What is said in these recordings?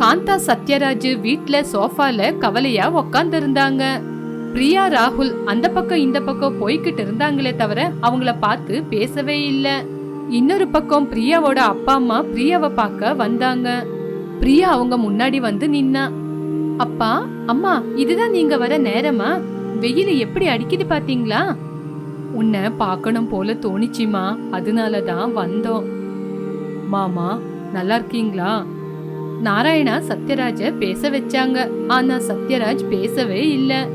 காந்தா சத்யராஜ் வீட்ல சோஃபால கவலையா உக்காந்து இருந்தாங்க பிரியா ராகுல் அந்த பக்கம் இந்த பக்கம் போய்கிட்டு இருந்தாங்களே தவிர அவங்கள பார்த்து பேசவே இல்ல. இன்னொரு பக்கம் பிரியாவோட அப்பா அம்மா பிரியாவை பார்க்க வந்தாங்க. பிரியா அவங்க முன்னாடி வந்து நின்னா. அப்பா அம்மா இதுதான் நீங்க வர நேரமா? வெயில் எப்படி அடிக்குது பாத்தீங்களா? உன்னை பார்க்கணும் போல தோணிச்சிமா அதனால தான் வந்தோம். மாமா நல்லா இருக்கீங்களா? நாராயணா சத்யராஜ பேச வச்சாங்க. ஆனா சத்யராஜ் பேசவே இல்ல.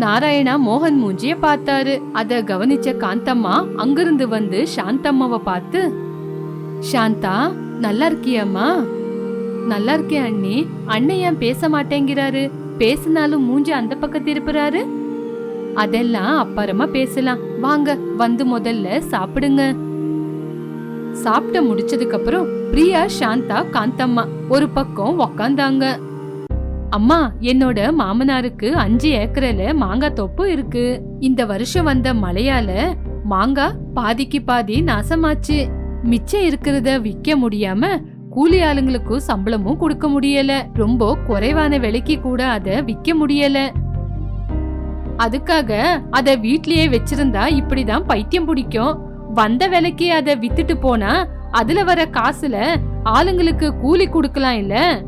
நாராயணா மோகன் மூஞ்சிய பார்த்தாரு. அத கவனிச்ச காந்தம்மா அங்கிருந்து வந்து சாந்தம்மாவ பார்த்து சாந்தா நல்லா இருக்கியம்மா? நல்லா இருக்கேன் அண்ணி. அண்ணன் ஏன் பேச மாட்டேங்கிறாரு? பேசினாலும் மூஞ்சி அந்த பக்கம் திருப்புறாரு? அதெல்லாம் அப்புறமா பேசலாம். வாங்க வந்து முதல்ல சாப்பிடுங்க. சாப்பிட்ட முடிச்சதுக்கு அப்புறம் பிரியா சாந்தா காந்தம்மா ஒரு பக்கம் உக்காந்தாங்க. அம்மா என்னோட மாமனாருக்கு அஞ்சு ஏக்கரில மாங்காய் தொப்பு இருக்கு. இந்த வருஷம் வந்த மழையால மாங்காய் பாதிக்கு பாதி நாசமாச்சு. மிச்சம் இருக்கிறத விக்க முடியாம கூலி ஆளுங்களுக்கும் சம்பளமும் கொடுக்க முடியல. ரொம்ப குறைவான விலைக்கு கூட அத விக்க முடியல. அதுக்காக அத வீட்லயே வச்சிருந்தா இப்படிதான் பைத்தியம் பிடிக்கும். வந்த விலைக்கு அத வித்துட்டு போனா அதுல வர காசுல ஆளுங்களுக்கு கூலி கொடுக்கலாம் இல்ல?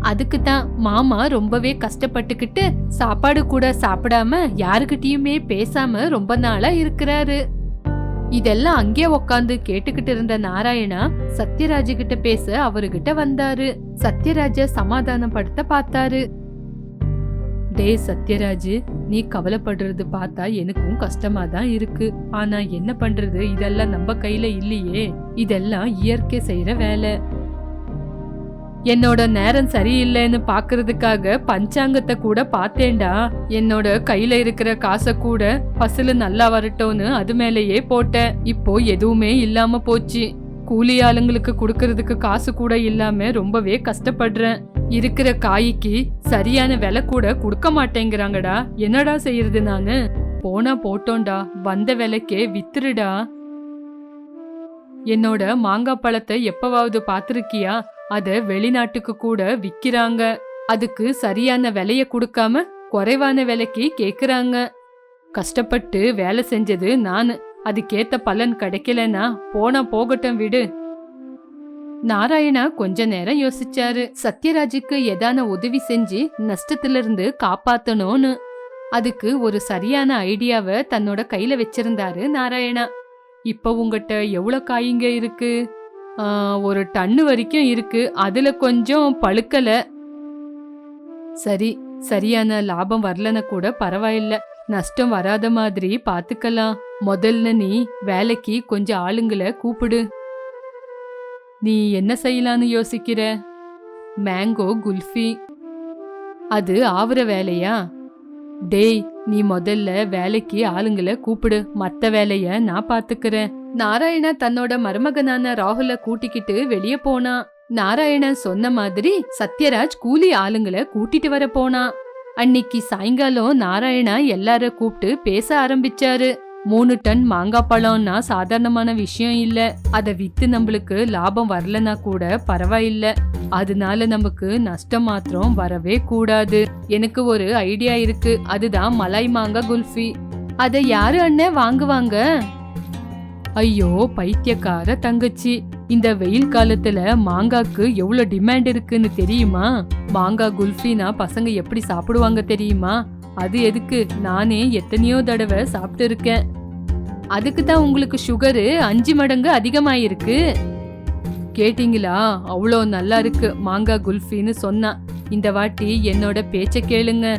அதுக்கு தான் மாமா ரொம்பவே கஷ்டப்பட்டுக்கிட்டு சாப்பாடு கூட சாப்பிடாம யாருகிட்டயுமே பேசாம ரொம்ப நாளா இருக்கிறாரு. இதெல்லாம் அங்கே உக்காந்து கேட்டுக்கிட்டு இருந்த நாராயணா சத்யராஜ் கிட்ட பேச அவர்கிட்ட வந்தாரு. சத்யராஜ சமாதானப்படுத்த பார்த்தாரு. டே சத்யராஜ் நீ கவலைப்படுறது பார்த்தா எனக்கும் கஷ்டமா தான் இருக்கு. ஆனா என்ன பண்றது? இதெல்லாம் நம்ம கையில இல்லையே. இதெல்லாம் இயற்கை செய்யற வேலை. என்னோட நேரம் சரியில்லைன்னு பாக்குறதுக்காக பஞ்சாங்கத்தை கூட பார்த்தேன்டா. என்னோட கையில இருக்கிற காசை கூட பசுல நல்லா வரட்டும்னு அது மேலேயே போட்டேன். இப்போ எதுவுமே இல்லாம போச்சு. கூலி ஆளுங்களுக்கு கொடுக்கறதுக்கு காசு கூட இல்லாம ரொம்பவே கஷ்டப்படுறேன். இருக்கிற காய்க்கு சரியான விலை கூட கொடுக்க மாட்டேங்கிறாங்கடா. என்னடா செய்யறது நானு? போனா போட்டோண்டா வந்த விலைக்கே வித்துருடா. என்னோட மாங்காய் பழத்தை எப்பவாவது பாத்திருக்கியா அத வெளிநாட்டுக்கு கூட விக்கிறாங்க. அதுக்கு சரியான விலைய கொடுக்காம குறைவான விலைக்கு கேக்குறாங்க. கஷ்டப்பட்டு வேலை செஞ்சது நானு. அதுக்கேத்த பலன் கிடைக்கலன்னா போனா போகட்டும் விடு. நாராயணா கொஞ்ச நேரம் யோசிச்சாரு. சத்யராஜுக்கு ஏதான உதவி செஞ்சு நஷ்டத்திலிருந்து காப்பாத்தணும்னு. அதுக்கு ஒரு சரியான ஐடியாவை தன்னோட கையில வச்சிருந்தாரு நாராயணா. இப்ப உங்ககிட்ட எவ்வளவு காய்ங்க இருக்கு? ஒரு டன்னு வரைக்கும் இருக்கு. அதுல கொஞ்சம் பழுக்கல. சரி சரியான லாபம் வரலன கூட பரவாயில்ல. நஷ்டம் வராத மாதிரி பாத்துக்கலாம். முதல்ல நீ வேலைக்கு கொஞ்சம் ஆளுங்களை கூப்பிடு. நீ என்ன செய்யலான்னு யோசிக்கிற? மேங்கோ குல்ஃபி. அது ஆவுற வேலையா? டேய் நீ முதல்ல வேலைக்கு ஆளுங்களை கூப்பிடு. மத்த வேலைய நான் பாத்துக்கிறேன். நாராயணா தன்னோட மருமகனான ராகுல கூட்டிக்கிட்டு வெளியே போனா. நாராயணன் சொன்ன மாதிரி சத்யராஜ் கூலி ஆளுங்களை கூட்டிட்டு வர போனான் அன்னிக்கு சாயங்காலம் நாராயணா எல்லார கூப்பிட்டு பேச ஆரம்பிச்சாரு. மூணு டன் மாங்காய் பழம்னா சாதாரணமான விஷயம் இல்ல. அதை வித்து நம்மளுக்கு லாபம் வரலனா கூட பரவாயில்ல. அதனால நமக்கு நஷ்டம் மாத்திரம் வரவே கூடாது. எனக்கு ஒரு ஐடியா இருக்கு. அதுதான் மலாய் மாங்காய் குல்ஃபி. அதை யாரு அண்ணன் வாங்குவாங்க? ஐயோ பைத்தியக்கார தங்கச்சி. இந்த வெயில் காலத்துல மாங்காக்கு எவ்வளவு டிமாண்ட் இருக்குன்னு தெரியுமா? மாங்காய் குல்ஃபினா பசங்க எப்படி சாப்பிடுவாங்க தெரியுமா? அது எதுக்கு? நானே எத்தனையோ தடவை சாப்பிட்டு இருக்கேன். அதுக்கு தான் உங்களுக்கு சுகரு அஞ்சு மடங்கு அதிகமாயிருக்கு. கேட்டிங்களா? அவ்வளோ நல்லா இருக்கு மாங்காய் குல்ஃபின்னு சொன்னா. இந்த வாட்டி என்னோட பேச்ச கேளுங்க.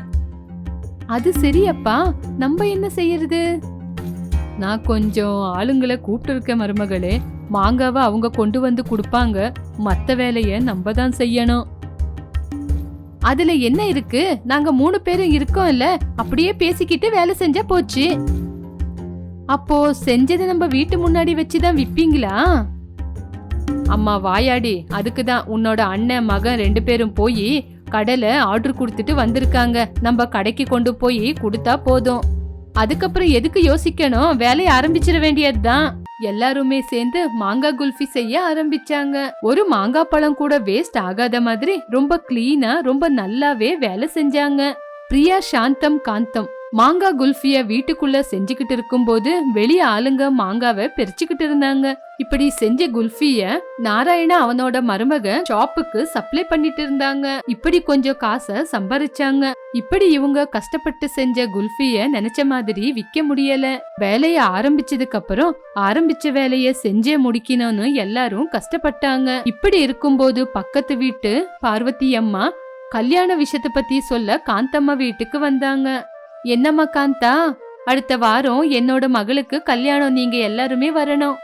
அது சரியப்பா. நம்ம என்ன செய்யறது? நான் கொஞ்சம் ஆளுங்களை கூப்பிட்டு இருக்கேன் மருமகளே. மாங்காவை அவங்க கொண்டு வந்து கொடுப்பாங்க. மற்ற வேலையை நம்ம தான் செய்யணும். அதுல என்ன இருக்கு? நாங்க மூணு பேரும் இருக்கோம் இல்ல அப்படியே பேசிக்கிட்டு வேலை செஞ்சா போச்சு. அப்போ செஞ்சதை நம்ம வீட்டு முன்னாடி வச்சுதான் விப்பீங்களா? அம்மா வாயாடி அதுக்கு தான் உன்னோட அண்ணன் மகன் ரெண்டு பேரும் போய் கடலை ஆர்டர் கொடுத்துட்டு வந்திருக்காங்க. நம்ம கடைக்கு கொண்டு போய் கொடுத்தா போதும். அதுக்கப்புறம் எதுக்கு யோசிக்கணும்? வேலையை ஆரம்பிச்சிட வேண்டியதுதான். எல்லாருமே சேர்ந்து மாங்காய் குல்ஃபி செய்ய ஆரம்பிச்சாங்க. ஒரு மாங்காய் பழம் கூட வேஸ்ட் ஆகாத மாதிரி ரொம்ப கிளீனா ரொம்ப நல்லாவே வேலை செஞ்சாங்க. பிரியா சாந்தம் காந்தம். மாங்காய் குல்ஃபிய வீட்டுக்குள்ள செஞ்சுக்கிட்டு இருக்கும்போது வெளிய ஆளுங்க மாங்காவை பிரிச்சுக்கிட்டு இருந்தாங்க. இப்படி செஞ்ச குல்ஃபிய நாராயண அவனோட மருமக ஷாப்புக்கு சப்ளை பண்ணிட்டு இருந்தாங்க. இப்படி கொஞ்சம் காசை சம்பாரிச்சாங்க. இப்படி இவங்க கஷ்டப்பட்டு செஞ்ச குல்ஃபிய நினைச்ச மாதிரி விக்க முடியல. வேலைய ஆரம்பிச்சதுக்கு அப்புறம் ஆரம்பிச்ச வேலைய செஞ்சே முடிக்கணும்னு எல்லாரும் கஷ்டப்பட்டாங்க. இப்படி இருக்கும்போது பக்கத்து வீட்டு பார்வதி அம்மா கல்யாண விஷயத்தை பத்தி சொல்ல காந்தம்மா வீட்டுக்கு வந்தாங்க. என்னம்மா காந்தா? அடுத்த வாரம் என்னோட மகளுக்கு கல்யாணம் நீங்க எல்லாருமே வரணும்.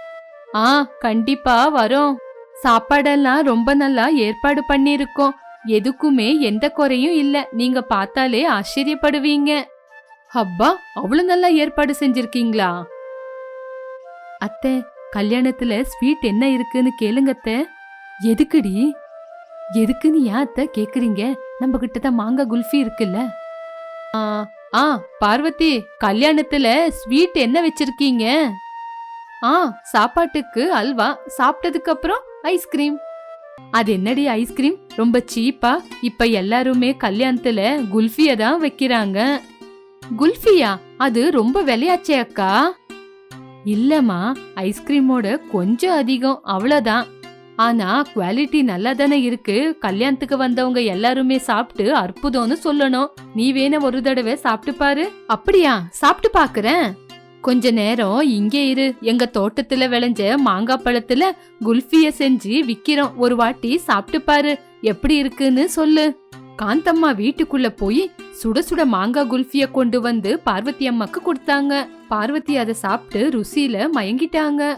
ஆ கண்டிப்பா வரோம். சாப்பாடெல்லாம் ரொம்ப நல்லா ஏற்பாடு பண்ணிருக்கோம் எதுக்குமே எந்த குறையும் இல்ல. நீங்க பார்த்தாலே ஆச்சரியப்படுவீங்க. அப்பா அவ்வளவு நல்லா ஏற்பாடு செஞ்சிருக்கீங்களா? அத்தை கல்யாணத்துல ஸ்வீட் என்ன இருக்குன்னு கேளுங்க அத்தை. எதுக்குடி? எதுக்குன்னு ஏன் அத்தை கேக்குறீங்க? நம்ம கிட்ட தான் மாங்காய் குல்ஃபி இருக்குல்ல. ஆ பார்வதி கல்யாணத்துல ஸ்வீட் என்ன வச்சிருக்கீங்க? ஆ சாப்பாட்டுக்கு அல்வா சாப்பிட்டதுக்கு அப்புறம் ஐஸ்கிரீம் அது என்னடி ஐஸ்கிரீம் ரொம்ப சீப்பா? இப்ப எல்லாருமே கல்யாணத்துல குல்ஃபிய தான் வைக்கிறாங்க. குல்ஃபியா? அது ரொம்ப விலையாச்சே அக்கா. இல்லம்மா ஐஸ்கிரீமோட கொஞ்சம் அதிகம் அவ்வளோதான் ஆனா குவாலிட்டி நல்லா தானே இருக்கு. கல்யாணத்துக்கு வந்தவங்க எல்லாருமே சாப்பிட்டு அற்புதம்னு சொல்லணும். நீ வேணா ஒரு தடவை சாப்பிட்டு பாரு. அப்படியா? சாப்பிட்டு பாக்குறேன். கொஞ்ச நேரம் இங்கே இரு. எங்க தோட்டத்துல விளைஞ்ச மாங்காய் பழத்துல குல்ஃபிய செஞ்சு விக்கிறோம். ஒரு வாட்டி சாப்பிட்டு பாரு. எப்படி இருக்குன்னு சொல்லு. காந்தம்மா வீட்டுக்குள்ள போய் சுட சுட மாங்காய் குல்ஃபிய கொண்டு வந்து பார்வதி அம்மாக்கு கொடுத்தாங்க. பார்வதி அதை சாப்பிட்டு ருசியில மயங்கிட்டாங்க.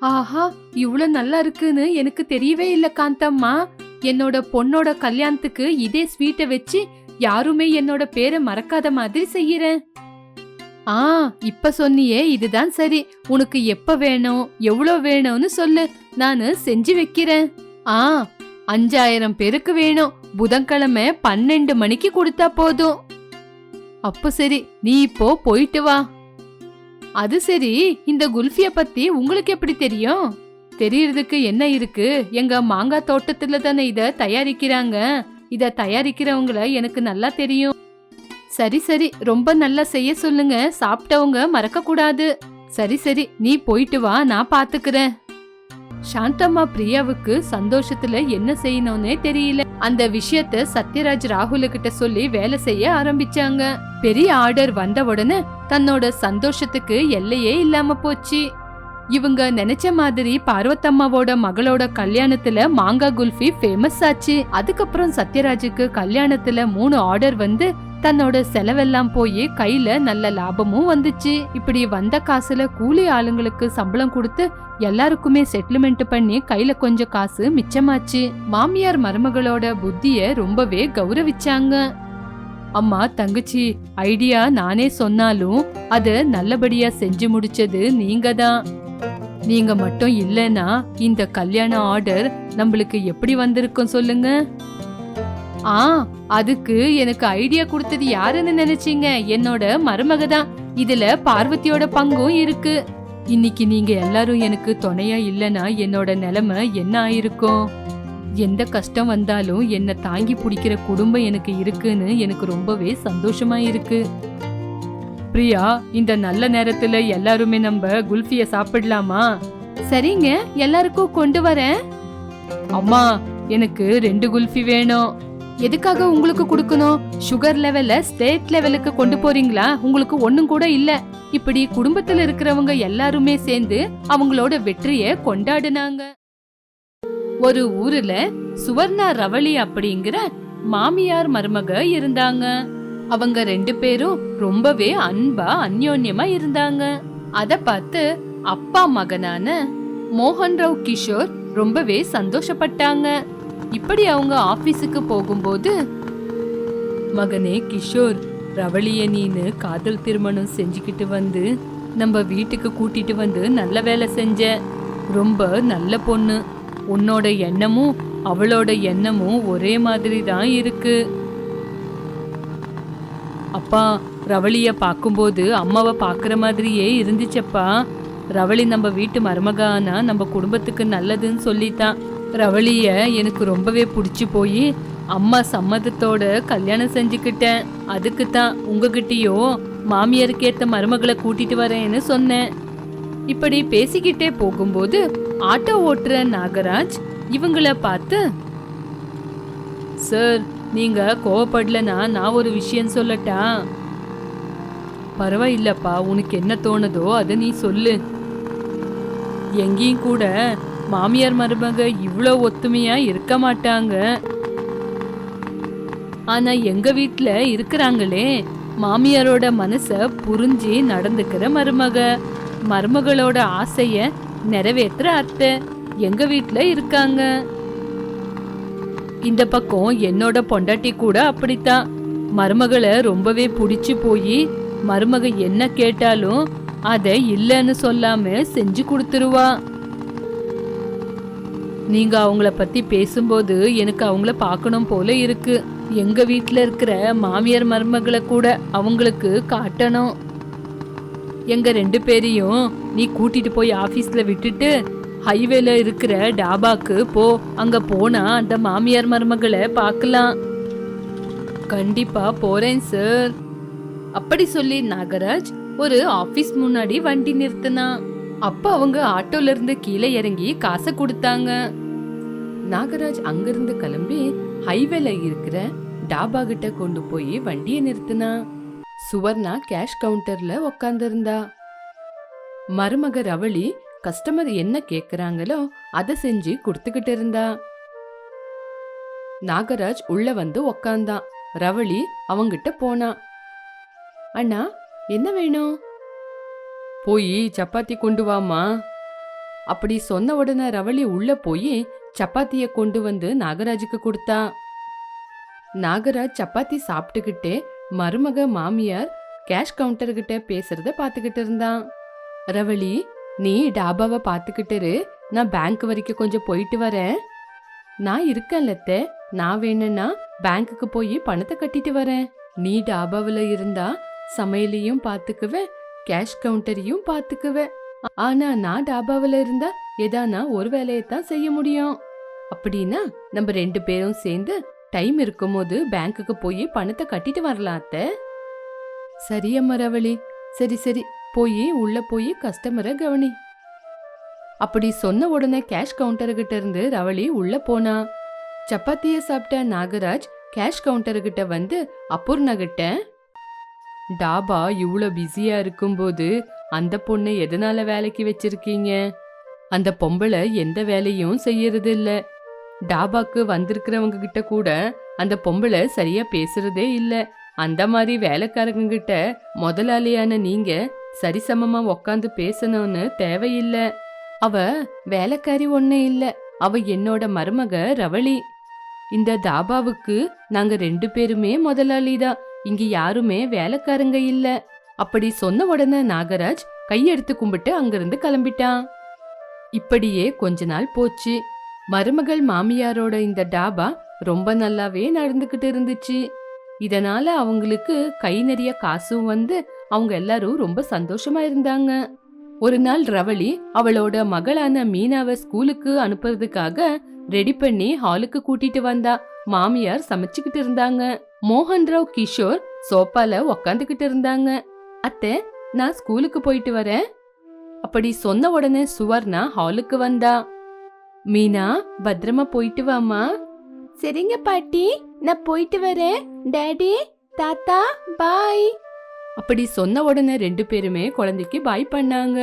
ஆஹா இவ்வளவு நல்லா இருக்குன்னு எனக்கு தெரியவே இல்ல காந்தம்மா. என்னோட பொண்ணோட கல்யாணத்துக்கு இதே ஸ்வீட்டை வச்சு யாருமே என்னோட பேரை மறக்காத மாதிரி செய்யறேன். ஆ இப்ப சொன்னியே இதுதான் சரி. உனக்கு எப்ப வேணும் எவ்வளோ வேணும்னு சொல்லு. நானு செஞ்சு வைக்கிறேன். ஆ அஞ்சாயிரம் பேருக்கு வேணும். புதன்கிழமை பன்னெண்டு மணிக்கு கொடுத்தா போதும். அப்போ சரி நீ இப்போ போயிட்டு வா. அது சரி இந்த குல்ஃபிய பத்தி உங்களுக்கு எப்படி தெரியும்? தெரியறதுக்கு என்ன இருக்கு? எங்க மாங்காய் தோட்டத்துல தானே இத தயாரிக்கிறாங்க. இத தயாரிக்கிறவங்கள எனக்கு நல்லா தெரியும். சரி சரி ரொம்ப நல்லா செய்ய சொல்லுங்க. சாப்பிட்டவங்க மறக்க கூடாது சரி சரி நீ போயிட்டு வா நான் பாத்துக்கிறேன். சாந்தம்மா பிரியாவுக்கு சந்தோஷத்துல என்ன செய்யணும்னே தெரியல. அந்த விஷயத்த சத்யராஜ் ராகுல கிட்ட சொல்லி வேலை செய்ய ஆரம்பிச்சாங்க. பெரிய ஆர்டர் வந்த உடனே தன்னோட சந்தோஷத்துக்கு எல்லையே இல்லாம போச்சு. இவங்க நினைச்ச மாதிரி பார்வத்தம்மாவோட மகளோட கல்யாணத்துல மாங்கா குல்ஃபி ஃபேமஸ் ஆச்சு. அதுக்கப்புறம் சத்யராஜுக்கு கல்யாணத்துல மூணு ஆர்டர் வந்து தன்னோட செலவெல்லாம் போய் கையில நல்ல லாபமும் வந்துச்சு. இப்படி வந்த காசுல கூலி ஆளுங்களுக்கு சம்பளம் கொடுத்து எல்லாருக்குமே செட்டில்மெண்ட் பண்ணி கையில கொஞ்சம் காசு மிச்சமாச்சு. மாமியார் மருமகளோட புத்திய ரொம்பவே கௌரவிச்சாங்க. அம்மா தங்கச்சி ஐடியா நானே சொன்னாலும் அத நல்லபடியா செஞ்சு முடிச்சது நீங்க தான் நீங்க மட்டும் இல்லைன்னா இந்த கல்யாண ஆர்டர் நம்மளுக்கு எப்படி வந்திருக்கும் சொல்லுங்க? ஆ அதுக்கு எனக்கு ஐடியா கொடுத்தது யாருன்னு நினைச்சீங்க? என்னோட மருமக தான் இதுல பார்வதியோட பங்கும் இருக்கு. இன்னைக்கு நீங்க எல்லாரும் எனக்கு துணையா இல்லனா என்னோட நிலைமை என்ன ஆயிருக்கும்? எந்த கஷ்டம் வந்தாலும் என்னை தாங்கி பிடிக்கிற குடும்பம் எனக்கு இருக்குன்னு எனக்கு ரொம்பவே சந்தோஷமா இருக்கு. பிரியா இந்த நல்ல நேரத்துல எல்லாருமே நம்ம குல்ஃபிய சாப்பிடலாமா? சரிங்க எல்லாருக்கும் கொண்டு வரேன். அம்மா எனக்கு ரெண்டு குல்ஃபி வேணும். எதுக்காக உங்களுக்கு கொடுக்கணும்? சுகர் லெவல்ல ஸ்டேட் லெவலுக்கு கொண்டு போறீங்களா? உங்களுக்கு ஒண்ணும் கூட இல்ல. இப்படி குடும்பத்துல இருக்கிறவங்க எல்லாருமே சேர்ந்து அவங்களோட வெற்றிய கொண்டாடினாங்க. ஒரு ஊர்ல சுவர்ணா ரவளி அப்படிங்கிற மாமியார் மருமக இருந்தாங்க. அவங்க ரெண்டு பேரும் ரொம்பவே அன்பா அந்யோன்யமா இருந்தாங்க. அத பார்த்து அப்பா மகனான மோகன் ராவ் கிஷோர் ரொம்பவே சந்தோஷப்பட்டாங்க. இப்படி அவங்க ஆபீஸுக்கு போகும்போது மகனே கிஷோர் ரவளிய நீனு காதல் திருமணம் செஞ்சுக்கிட்டு வந்து நம்ம வீட்டுக்கு கூட்டிட்டு வந்து நல்ல வேலை செஞ்ச ரொம்ப நல்ல பொண்ணு. உன்னோட எண்ணமும் அவளோட எண்ணமும் ஒரே மாதிரி தான் இருக்கு. அப்பா ரவளிய பார்க்கும்போது அம்மாவை பார்க்குற மாதிரியே இருந்துச்சப்பா. ரவளி நம்ம வீட்டு மருமகானா நம்ம குடும்பத்துக்கு நல்லதுன்னு சொல்லித்தான் ரவளிய எனக்கு ரொம்பவே பிடிச்சி போய் அம்மா சம்மதத்தோட கல்யாணம் செஞ்சுக்கிட்டேன். அதுக்கு தான் உங்ககிட்டயோ மாமியாருக்கு ஏத்த மருமகளை கூட்டிட்டு வரேன்னு சொன்னேன். இப்படி பேசிக்கிட்டே போகும்போது ஆட்டோ ஓட்டுற நாகராஜ் இவங்கள பார்த்து சார் நீங்க கோவப்படலனா நான் ஒரு விஷயம் சொல்லட்டா? பரவாயில்லப்பா உனக்கு என்ன தோணுதோ அதை நீ சொல்லு. எங்கேயும் கூட மாமியார் மருமக இவ்வளோ ஒத்துமையா இருக்க மாட்டாங்க. ஆனா எங்க வீட்டுல இருக்கிறாங்களே மாமியாரோட மனச புரிஞ்சு நடந்துக்கிற மருமக. மருமகளோட ஆசைய நிறைவேற்ற அத்தை எங்க வீட்டுல இருக்காங்க. இந்த பக்கம் என்னோட பொண்டாட்டி கூட அப்படித்தான். மருமகளை ரொம்பவே பிடிச்சி போய் மருமக என்ன கேட்டாலும் அதை இல்லைன்னு சொல்லாம செஞ்சு கொடுத்துருவா. நீங்க அவங்கள பத்தி பேசும்போது எனக்கு அவங்கள பார்க்கணும் போல இருக்கு. எங்க வீட்டில் இருக்கிற மாமியார் மருமகளை கூட அவங்களுக்கு காட்டணும். எங்க ரெண்டு பேரையும் நீ கூட்டிட்டு போய் ஆபீஸ்ல விட்டுட்டு ஹைவேல இருக்கிற டாபாக்கு போ. அங்க போனா அந்த மாமியார் மருமகளை பார்க்கலாம். கண்டிப்பா போறேன் சார். அப்படி சொல்லி நாகராஜ் ஒரு ஆபீஸ் முன்னாடி வண்டி நிறுத்தினா அப்ப அவங்க ஆட்டோல இருந்து கீழே இறங்கி காசை கொடுத்தாங்க. நாகராஜ் அங்கிருந்து கிளம்பி ஹைவேல இருக்கிற டாபா கிட்ட கொண்டு போய் வண்டியை நிறுத்தினா. சுவர்ணா கேஷ் கவுண்டர்ல உக்காந்துருந்தா. மருமக ரவளி கஸ்டமர் என்ன கேக்குறாங்களோ அதை செஞ்சு கொடுத்துக்கிட்டு இருந்தா. நாகராஜ் உள்ள வந்து உக்காந்தான் ரவளி அவங்கிட்ட போனா. அண்ணா என்ன வேணும்? போய் சப்பாத்தி கொண்டு வாமா அப்படி சொன்ன உடனே ரவளி உள்ள போய் சப்பாத்திய கொண்டு வந்து நாகராஜுக்கு கொடுத்தா. நாகராஜ் சப்பாத்தி சாப்பிட்டுக்கிட்டே மருமக மாமியார் கேஷ் கவுண்டர்கிட்ட பேசுறத பாத்துக்கிட்டு இருந்தான். ரவளி நீ டாபாவை பாத்துக்கிட்டு நான் பேங்க் வரைக்கும் கொஞ்சம் போயிட்டு வரேன். நான் இருக்கேன் லத்த நான் வேணும்னா பேங்க்குக்கு போய் பணத்தை கட்டிட்டு வரேன். நீ டாபாவில் இருந்தா சமையலையும் பார்த்துக்குவேன் கேஷ் கவுண்டரையும் பாத்துக்குவேன். ஆனா நான் டாபாவில் இருந்தா ஏதானா ஒரு வேலையை தான் செய்ய முடியும். அப்படின்னா நம்ம ரெண்டு பேரும் சேர்ந்து டைம் இருக்கும்போது பேங்க்குக்கு போய் பணத்தை கட்டிட்டு வரலாம் அத்தை. சரி அம்மரவழி ரவளி சரி சரி. போய் உள்ள போய் கஸ்டமரை கவனி. அப்படி சொன்ன உடனே கேஷ் கவுண்டர்கிட்ட இருந்து ரவளி உள்ள போனா. சப்பாத்திய சாப்பிட்ட நாகராஜ் கேஷ் கவுண்டர்கிட்ட வந்து அபூர்ணா கிட்ட டாபா இவ்வளோ பிஸியா இருக்கும்போது அந்த பொண்ணை எதனால வேலைக்கு வச்சிருக்கீங்க? அந்த பொம்பளை எந்த வேலையும் செய்யறது இல்லை டாபாக்கு வந்திருக்கிறவங்க கிட்ட கூட அந்த பொம்பளை சரியா பேசுறதே இல்ல. அந்த மாதிரி வேலைக்காரங்க கிட்ட முதலாளியான நீங்க சரிசமமா உக்காந்து பேசணும்னு தேவையில்ல. அவ வேலைக்காரி ஒண்ணு இல்ல. அவ என்னோட மருமக ரவளி. இந்த தாபாவுக்கு நாங்க ரெண்டு பேருமே முதலாளிதான். இங்க யாருமே வேலைக்காரங்க இல்ல. அப்படி சொன்ன உடனே நாகராஜ் கையெடுத்து கும்பிட்டு அங்கிருந்து கிளம்பிட்டான். இப்படியே கொஞ்ச நாள் போச்சு. மருமகள் மாமியாரோட இந்த டாபா ரொம்ப நல்லாவே நடந்துகிட்டு இருந்துச்சு. இதனால அவங்களுக்கு கை நிறைய காசும் வந்து அவங்க எல்லாரும் ரொம்ப சந்தோஷமா இருந்தாங்க. ஒரு நாள் ரவளி அவளோட மகளான மீனாவை ஸ்கூலுக்கு அனுப்புறதுக்காக ரெடி பண்ணி ஹாலுக்கு கூட்டிட்டு வந்தா. மாமியார் சமைச்சுக்கிட்டு இருந்தாங்க. மோகன்ராவ் கிஷோர் சோப்பால உக்காந்துக்கிட்டு இருந்தாங்க. அத்தை நான் ஸ்கூலுக்கு போயிட்டு வரேன். அப்படி சொன்ன உடனே சுவர்ணா ஹாலுக்கு வந்தா. மீனா பத்திரமா போயிட்டு வாமா சரிங்க பாட்டி. நான் போயிட்டு வரேன். டேடி தாத்தா பாய். அப்படி சொன்ன உடனே ரெண்டு பேருமே குழந்தைக்கு பாய் பண்ணாங்க.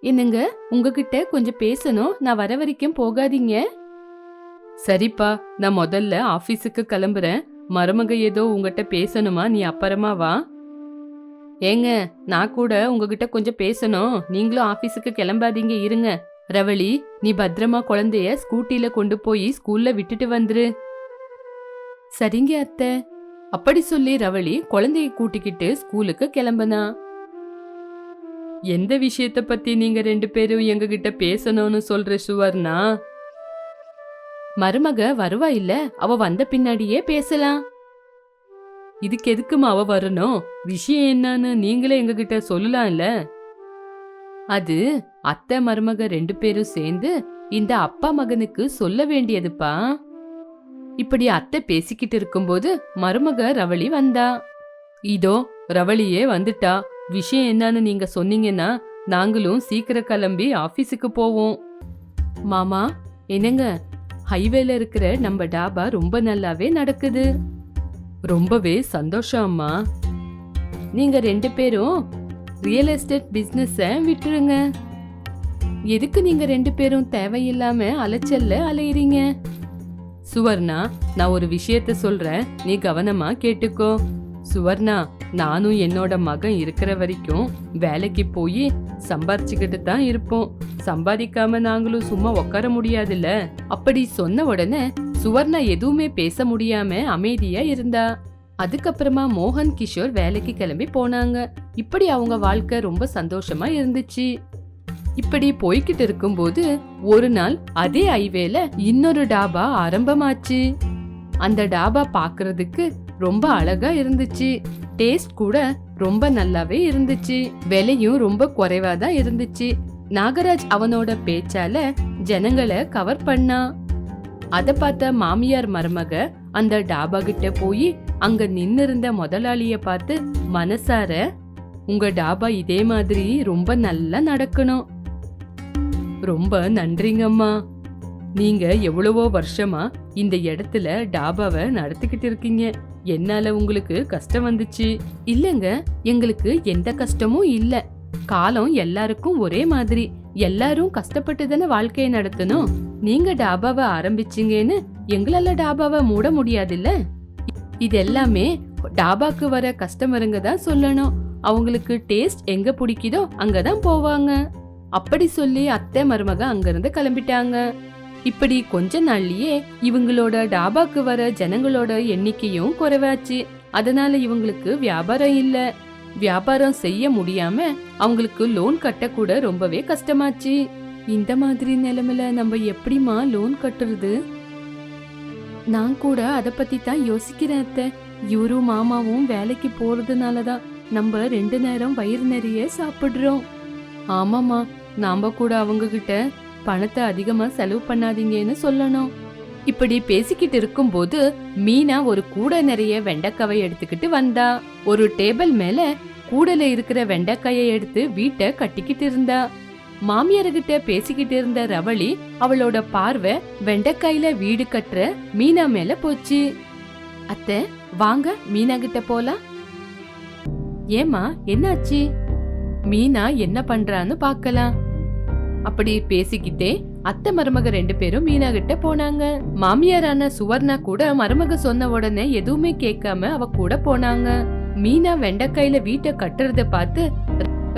என்னங்க உங்ககிட்ட கொஞ்சம் பேசணும். நான் வர வரைக்கும் போகாதீங்க. சரிப்பா நான் முதல்ல ஆபீஸுக்கு கிளம்புறேன். மருமக ஏதோ உங்ககிட்ட பேசணுமா? நீ அப்புறமா வா. ஏங்க நான் கூட உங்ககிட்ட கொஞ்சம் பேசணும். நீங்களும் ஆபீஸுக்கு கிளம்பாதீங்க இருங்க. ரவளி நீ பத்திரமா குழந்தைய ஸ்கூட்டில கொண்டு போய் ஸ்கூல்ல விட்டுட்டு வந்துரு. சரிங்க அத்தை. அப்படி சொல்லி ரவளி குழந்தைய கூட்டிக்கிட்டு ஸ்கூலுக்கு கிளம்புனா. எந்த விஷயத்த பத்தி நீங்க ரெண்டு பேரும் எங்ககிட்ட பேசணும்னு சொல்ற சுவர்னா மருமக வருவா இல்ல அவ வந்த பின்னாடியே பேசலாம். இதுக்கு எதுக்குமா அவ வரணும்? விஷயம் என்னன்னு நீங்களே எங்ககிட்ட சொல்லலாம்ல அது அத்தை மருமக ரெண்டு பேரும் சேர்ந்து இந்த அப்பா மகனுக்கு சொல்ல வேண்டியதுப்பா. இப்படி அத்தை பேசிக்கிட்டு இருக்கும்போது மருமக ரவளி வந்தா. இதோ ரவளியே வந்துட்டா. விஷயம் என்னன்னு நீங்க சொன்னீங்கன்னா நாங்களும் சீக்கிரம் கிளம்பி ஆபீஸுக்கு போவோம். மாமா என்னங்க? ஹைவேல இருக்கிற நம்ம டாபா ரொம்ப நல்லாவே நடக்குது. ரொம்பவே சந்தோஷம் அம்மா. நீங்க ரெண்டு பேரும் ரியல் எஸ்டேட் பிஸ்னஸை விட்டுருங்க. எதுக்கு நீங்க ரெண்டு பேரும் தேவையில்லாம அலைச்சல்ல அலையிறீங்க? சுவர்ணா நான் ஒரு விஷயத்த சொல்றேன். நீ கவனமா கேட்டுக்கோ. சுவர்ணா நானும் என்னோட மகன் இருக்கிற வரைக்கும் வேலைக்கு போய் சம்பாரிச்சுக்கிட்டு தான் இருப்போம். சம்பாதிக்காம நாங்களும் சும்மா உட்கார முடியாதுல்ல? அப்படி சொன்ன உடனே சுவர்ணா எதுவுமே பேச முடியாம அமைதியா இருந்தா. அதுக்கப்புறமா மோகன் கிஷோர் வேலைக்கு கிளம்பி போனாங்க. இப்படி அவங்க வாழ்க்கை ரொம்ப சந்தோஷமா இருந்துச்சு. இப்படி போய்கிட்டு இருக்கும்போது ஒரு நாள் அதே ஹைவேல இன்னொரு டாபா ஆரம்பமாச்சு. அந்த டாபா பாக்குறதுக்கு ரொம்ப அழகா இருந்துச்சு. டேஸ்ட் கூட ரொம்ப நல்லாவே இருந்துச்சு. விலையும் ரொம்ப குறைவா தான் இருந்துச்சு. நாகராஜ் அவனோட பேச்சால ஜனங்களை கவர் பண்ணா. அத பார்த்த மாமியார் மருமக அந்த டாபா கிட்ட போய் அங்க நின்னு இருந்த முதலாளிய பார்த்து மனசார உங்க டாபா இதே மாதிரி ரொம்ப நல்லா நடக்கணும். ரொம்ப நன்றிங்கம்மா. நீங்க எவ்வளவோ வருஷமா இந்த இடத்துல டாபாவை நடத்திக்கிட்டு இருக்கீங்க. என்னால உங்களுக்கு கஷ்டம் வந்துச்சு? இல்லங்க எங்களுக்கு எந்த கஷ்டமும் இல்ல. காலம் எல்லாருக்கும் ஒரே மாதிரி. எல்லாரும் கஷ்டப்பட்டு தானே வாழ்க்கையை நடத்தணும். நீங்க டாபாவை ஆரம்பிச்சீங்கன்னு எங்களால டாபாவை மூட முடியாதுல்ல? இது எல்லாமே டாபாக்கு வர கஸ்டமருங்க தான் சொல்லணும். அவங்களுக்கு டேஸ்ட் எங்க பிடிக்குதோ அங்கதான் போவாங்க. அப்படி சொல்லி அத்தை மருமக அங்கிருந்து கிளம்பிட்டாங்க. இப்படி கொஞ்ச நாள்லயே இவங்களோட டாபாக்கு வர ஜனங்களோட எண்ணிக்கையும் குறைவாச்சு. அதனால இவங்களுக்கு வியாபாரம் இல்ல. வியாபாரம் செய்ய முடியாம அவங்களுக்கு லோன் கட்ட கூட ரொம்பவே கஷ்டமாச்சு. இந்த மாதிரி நிலைமையில நம்ம எப்படிமா லோன் கட்டுறது? நான் கூட அத பத்தி தான் யோசிக்கிறேன் அத்தை. இவரும் மாமாவும் வேலைக்கு போறதுனாலதான் நம்ம ரெண்டு நேரம் வயிறு நிறைய சாப்பிடுறோம். ஆமாமா நாம கூட அவங்க கிட்ட பணத்தை அதிகமா செலவு பண்ணாதீங்கன்னு சொல்லணும். இப்படி பேசிக்கிட்டு இருக்கும்போது மீனா ஒரு கூடை நிறைய வெண்டைக்காவை எடுத்துக்கிட்டு வந்தா. ஒரு டேபிள் மேல கூடல இருக்கிற வெண்டைக்காயை எடுத்து வீட்டை கட்டிக்கிட்டு இருந்தா. மாமியார்கிட்ட பேசிக்கிட்டு இருந்த ரவளி அவளோட பார்வை வெண்டைக்காயில வீடு கட்டுற மீனா மேல போச்சு. அத்தை வாங்க மீனா கிட்ட போலாம். ஏமா என்னாச்சு? மீனா என்ன பண்றான்னு பாக்கலாம் அப்படி பேசிக்கிட்டே அத்தை மருமக ரெண்டு பேரும் மீனா கிட்ட போனாங்க. மாமியாரான சுவர்ணா கூட மருமக சொன்ன உடனே எதுவுமே கேட்காம அவ கூட போனாங்க. மீனா வெண்டைக்காயில வீட்டை கட்டுறத பார்த்து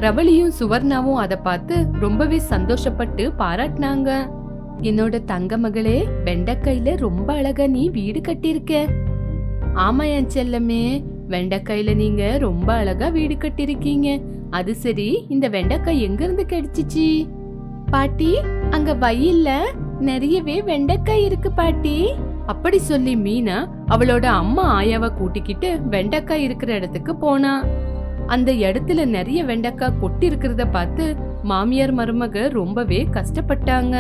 ரவளியும் சுவர்ணாவும் அத பார்த்து ரொம்பவே சந்தோஷப்பட்டு பாராட்டினாங்க. என்னோட தங்க மகளே வெண்டைக்காயில ரொம்ப அழகா நீ வீடு கட்டியிருக்க. ஆமா என் செல்லமே வெண்டைக்காயில நீங்க ரொம்ப அழகா வீடு கட்டிருக்கீங்க அது சரி இந்த வெண்டைக்காய் எங்க இருந்து கிடைச்சிச்சு? பாட்டி. அங்க வயல்ல நிறையவே வெண்டைக்காய் இருக்கு பாட்டி. அப்படி சொல்லி மீனா அவளோட அம்மா ஆயாவை கூட்டிக்கிட்டு வெண்டைக்காய் இருக்கிற இடத்துக்கு போனா. அந்த இடத்துல நிறைய வெண்டைக்காய் கொட்டி இருக்கிறத பார்த்து மாமியார் மருமக ரொம்பவே கஷ்டப்பட்டாங்க.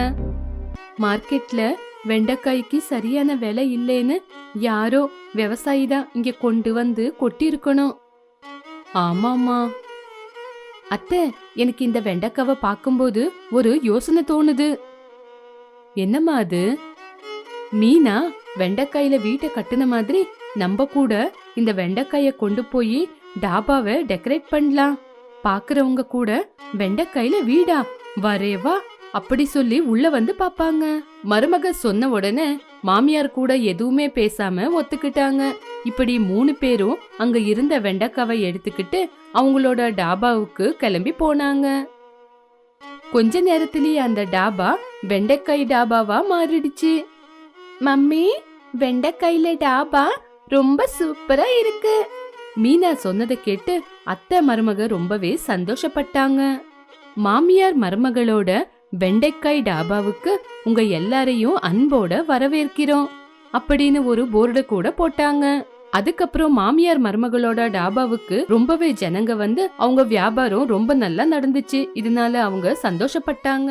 மார்க்கெட்ல வெண்டைக்காய்க்கு சரியான விலை இல்லைன்னு யாரோ விவசாயி தான் இங்க கொண்டு வந்து கொட்டி இருக்கணும் ஆமாமா அத்தை எனக்கு இந்த வெண்டைக்காவை பார்க்கும்போது ஒரு யோசனை தோணுது. என்னம்மா அது? மீனா வெண்டைக்காயில வீட்டை கட்டுன மாதிரி நம்ம கூட இந்த வெண்டைக்காய கொண்டு போய் டாபாவை டெக்கரேட் பண்ணலாம். பாக்குறவங்க கூட வெண்டைக்காயில வீடா? வரேவா அப்படி சொல்லி உள்ள வந்து பாப்பாங்க. மருமக சொன்ன உடனே மாமியார் கூட எதுவுமே பேசாம ஒத்துக்கிட்டாங்க. இப்படி மூணு பேரும் அங்க இருந்த வெண்டைக்காவை எடுத்துக்கிட்டு அவங்களோட டாபாவுக்கு கிளம்பி போனாங்க. கொஞ்ச நேரத்திலேயே அந்த டாபா வெண்டைக்காய் டாபாவா மாறிடுச்சு. மம்மி வெண்டைக்காயில டாபா ரொம்ப சூப்பரா இருக்கு. மீனா சொன்னதை கேட்டு அத்தை மருமக ரொம்பவே சந்தோஷப்பட்டாங்க. மாமியார் மருமகளோட வெண்டைக்காய் டாபாவுக்கு உங்க எல்லாரையும் அன்போட வரவேற்கிறோம் அப்படின்னு ஒரு போர்டு கூட போட்டாங்க. அதுக்கப்புறம் மாமியார் மருமகளோட டாபாவுக்கு ரொம்பவே ஜனங்க வந்து அவங்க வியாபாரம் ரொம்ப நல்லா நடந்துச்சு. இதனால அவங்க சந்தோஷப்பட்டாங்க.